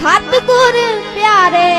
ਸਤਿਗੁਰ ਪਿਆਰੇ